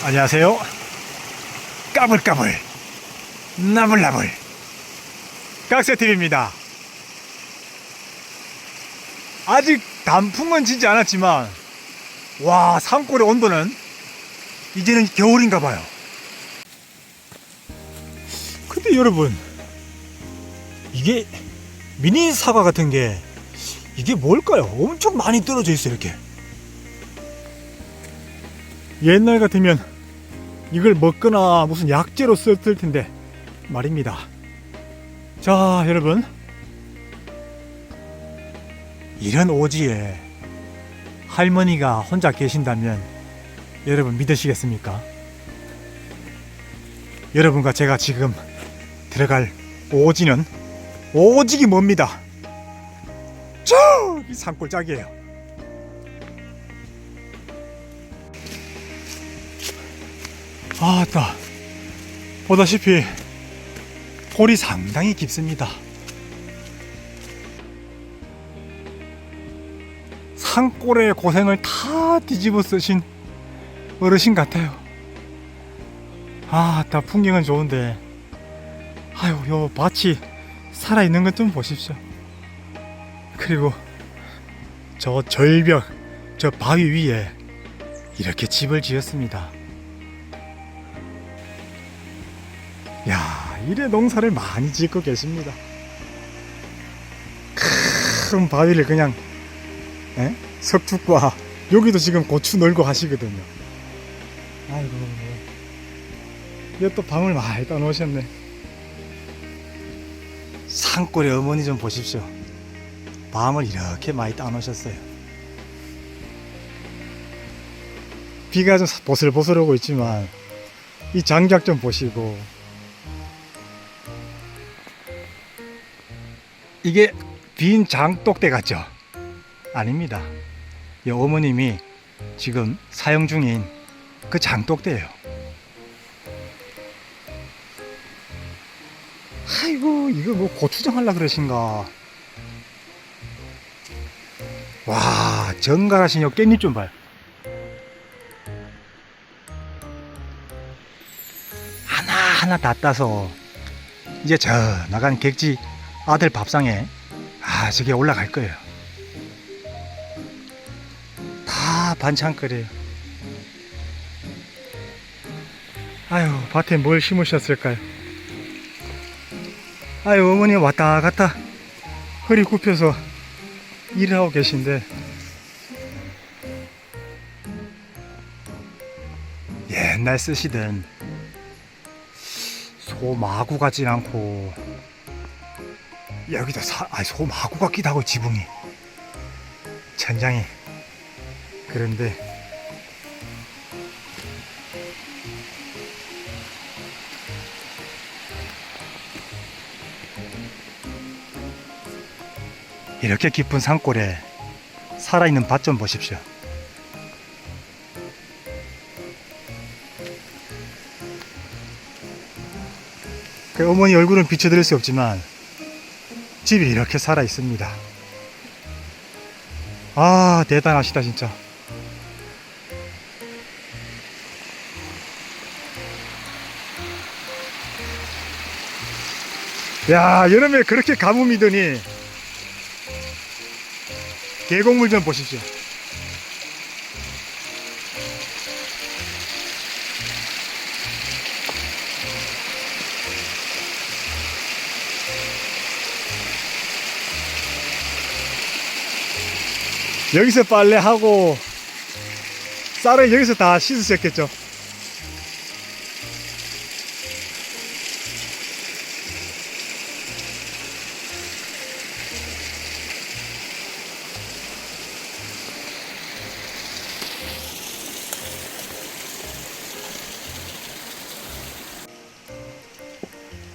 안녕하세요. 까불까불, 나불나불, 각세TV입니다. 아직 단풍은 지지 않았지만, 와, 산골의 온도는 이제는 겨울인가 봐요. 근데 여러분, 이게 미니 사과 같은 게 이게 뭘까요? 엄청 많이 떨어져 있어요, 이렇게. 옛날 같으면 이걸 먹거나 무슨 약재로 썼을 텐데 말입니다. 자, 여러분. 이런 오지에 할머니가 혼자 계신다면 여러분 믿으시겠습니까? 여러분과 제가 지금 들어갈 오지는 오직이 뭡니다. 저기 산골짜기예요. 아 따 보다시피 폴이 상당히 깊습니다. 산골의 고생을 다 뒤집어 쓰신 어르신 같아요. 아따 풍경은 좋은데. 아유 요 밭이 살아있는 것 좀 보십시오. 그리고 저 절벽 저 바위 위에 이렇게 집을 지었습니다 야, 이래 농사를 많이 짓고 계십니다. 큰 바위를 그냥 에? 석축과 여기도 지금 고추 널고 하시거든요. 아이고, 이또 방을 많이 따놓으셨네. 산골의 어머니 좀 보십시오. 밤을 이렇게 많이 따놓으셨어요. 비가 좀 보슬보슬 오고 있지만 이 장작 좀 보시고 이게 빈 장독대 같죠? 아닙니다. 이 어머님이 지금 사용 중인 그 장독대예요. 아이고 이거 뭐 고추장 하려 그러신가? 와 정갈하신 요 깻잎 좀 봐요. 하나 하나 다 따서 이제 저 나간 객지 아들 밥상에 아 저게 올라갈 거예요. 다 반찬거리예요. 아유 밭에 뭘 심으셨을까요? 아유 어머니 왔다 갔다 허리 굽혀서 일을 하고 계신데 옛날 쓰시던 소마구 같진 않고 여기도 사, 아, 소 마구 같기도 하고 지붕이 천장이 그런데 이렇게 깊은 산골에 살아있는 밭 좀 보십시오. 그 어머니 얼굴은 비춰드릴 수 없지만 집이 이렇게 살아 있습니다. 아, 대단하시다, 진짜. 야, 여름에 그렇게 가뭄이더니 계곡물 좀 보십시오. 여기서 빨래하고 쌀을 여기서 다 씻으셨겠죠.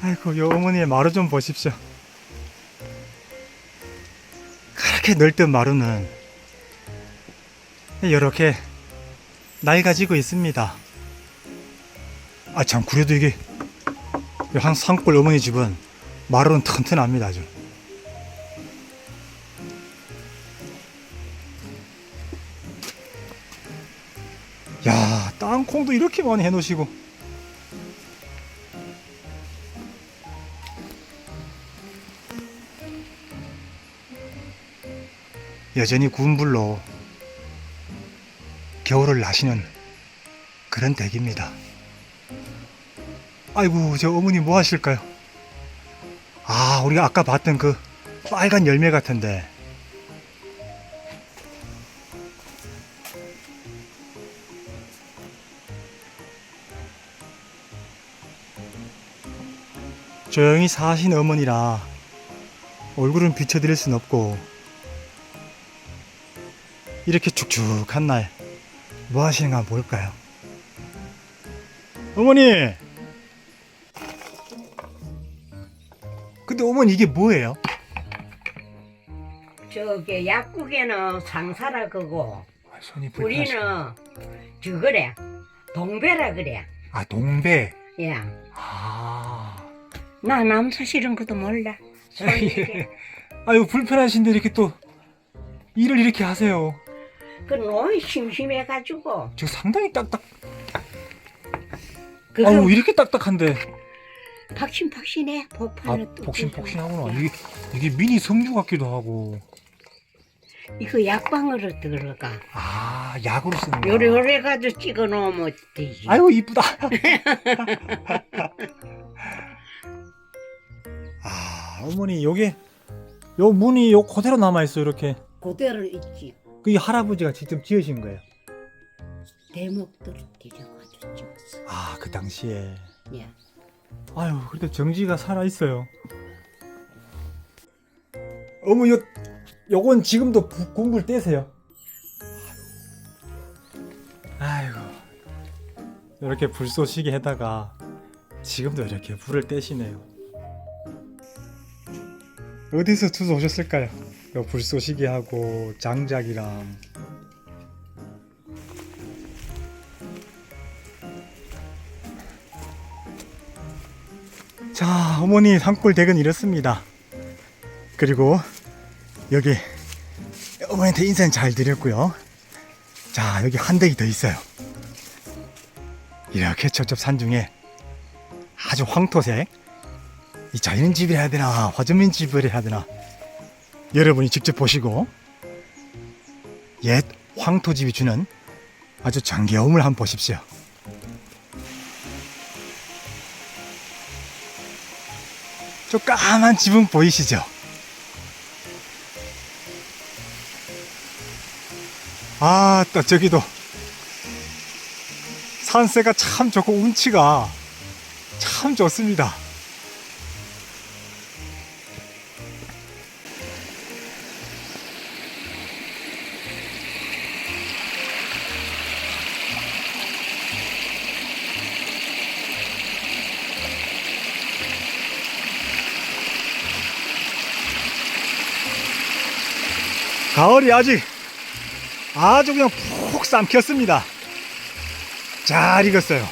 아이고, 요 어머니의 마루 좀 보십시오. 그렇게 넓던 마루는 이렇게 나이가 지고 있습니다. 아 참 그래도 이게 한 산골 어머니 집은 마루는 튼튼합니다 아주. 야, 땅콩도 이렇게 많이 해놓으시고. 여전히 구운 불로 겨울을 나시는 그런 댁입니다. 아이고, 저 어머니 뭐 하실까요? 아, 우리가 아까 봤던 그 빨간 열매 같은데. 조용히 사신 어머니라 얼굴은 비춰드릴 순 없고 이렇게 축축한 날 뭐 하시는가 볼까요? 어머니! 근데 어머니 이게 뭐예요? 저게 약국에는 상사라 그거 아, 손이 우리는 저거래 동배라 그래 아 동배 야, 아나 남사 실은 것도 몰라 손 이렇게. 아유 불편하신데 이렇게 또 일을 이렇게 하세요 그 놈이 심심해가지고. 저 상당히 딱딱. 그거 아유 이렇게 딱딱한데. 박신박신해 아 복판에 또 폭신폭신하구나. 이게 이게 미니 성주 같기도 하고. 이거 약방으로 들어가. 아 약으로 쓰는 거 요래 요래 가지고 찍어 놓으면 되지? 아유 이쁘다. 아 어머니 요게 요 문이 요 그대로 남아 있어 이렇게. 그대로 있지 그 할아버지가 직접 지으신 거예요? 대목들을 뒤져가지고. 찍었어 아그 당시에. 야, 아유 그래도 정지가 살아 있어요. 어머 요 요건 지금도 부- 군불 떼세요. 아이고 이렇게 불쏘시개 해다가 지금도 이렇게 불을 떼시네요. 어디서 주워 오셨을까요? 요 불쏘시개 하고 장작이랑 자, 어머니 산골 댁은 이렇습니다. 그리고 여기 어머니한테 인사는 잘 드렸고요. 자, 여기 한 댁이 더 있어요. 이렇게 저쪽 산 중에 아주 황토색 이 자연 집이라 해야 되나 화전민 집을 해야 되나 여러분이 직접 보시고 옛 황토집이 주는 아주 정겨움을 한번 보십시오. 저 까만 지붕 보이시죠? 아, 또 저기도 산세가 참 좋고 운치가 참 좋습니다. 가을이 아직 아주 그냥 푹 삼켰습니다. 잘 익었어요.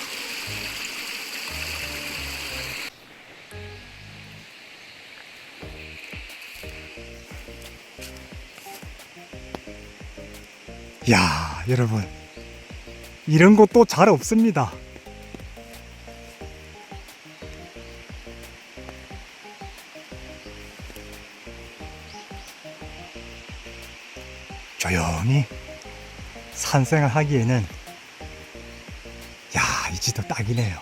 야, 여러분. 이런 것도 잘 없습니다. 산생활 하기에는 야, 이 집도 딱이네요.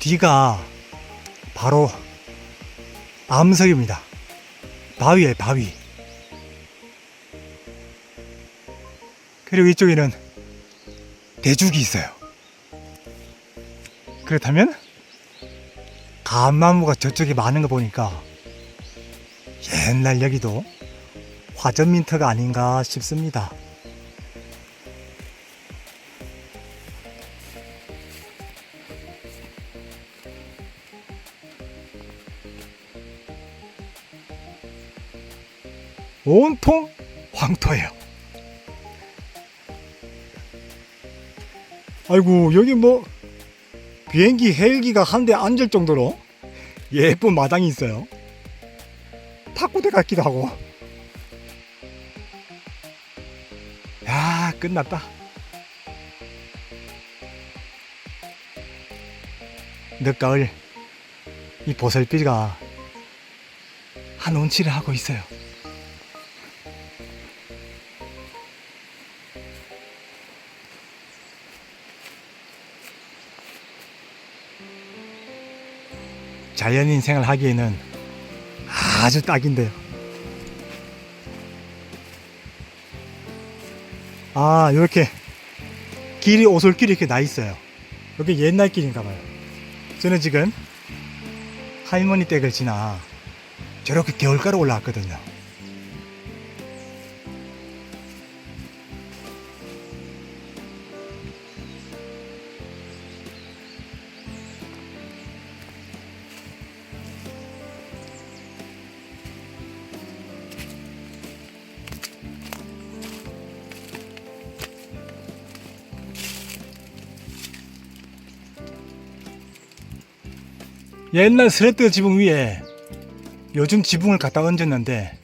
뒤가 바로 암석입니다. 바위에 바위. 그리고 이쪽에는 대죽이 있어요. 그렇다면 감나무가 저쪽에 많은 거 보니까 옛날 여기도 화전민터가 아닌가 싶습니다. 온통 황토예요. 아이고 여기 뭐 비행기 헬기가 한 대 앉을 정도로 예쁜 마당이 있어요. 탁구대 같기도 하고. 야, 끝났다. 늦가을 이 보슬비가 한 운치를 하고 있어요. 자연인 생활 하기에는 아주 딱인데요. 아, 이렇게 길이 오솔길이 이렇게 나 있어요. 여기 옛날 길인가 봐요. 저는 지금 할머니 댁을 지나 저렇게 겨울가로 올라왔거든요. 옛날 스레트 지붕 위에 요즘 지붕을 갖다 얹었는데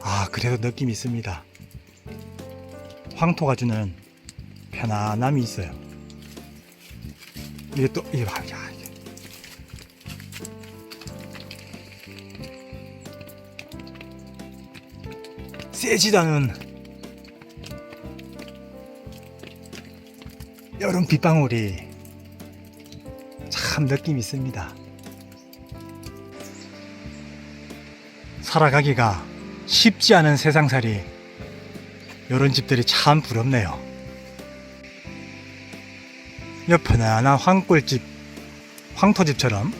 아 그래도 느낌이 있습니다. 황토가 주는 편안함이 있어요. 이게 또 이게 봐, 야. 세지도 않은 여름 빗방울이 참 느낌 있습니다. 살아가기가 쉽지 않은 세상살이 이런 집들이 참 부럽네요. 여 편안한 황골집, 황토집처럼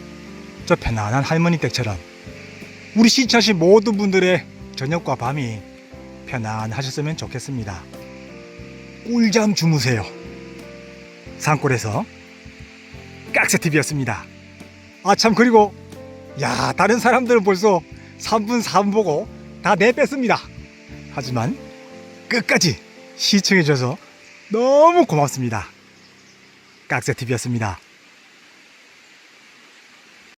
저 편안한 할머니 댁처럼 우리 시청하신 모든 분들의 저녁과 밤이 편안하셨으면 좋겠습니다. 꿀잠 주무세요. 산골에서 깍새TV였습니다. 아, 참, 그리고, 야, 다른 사람들은 벌써 3분, 4분 보고 다 내뺐습니다. 하지만, 끝까지 시청해주셔서 너무 고맙습니다. 깍새TV였습니다.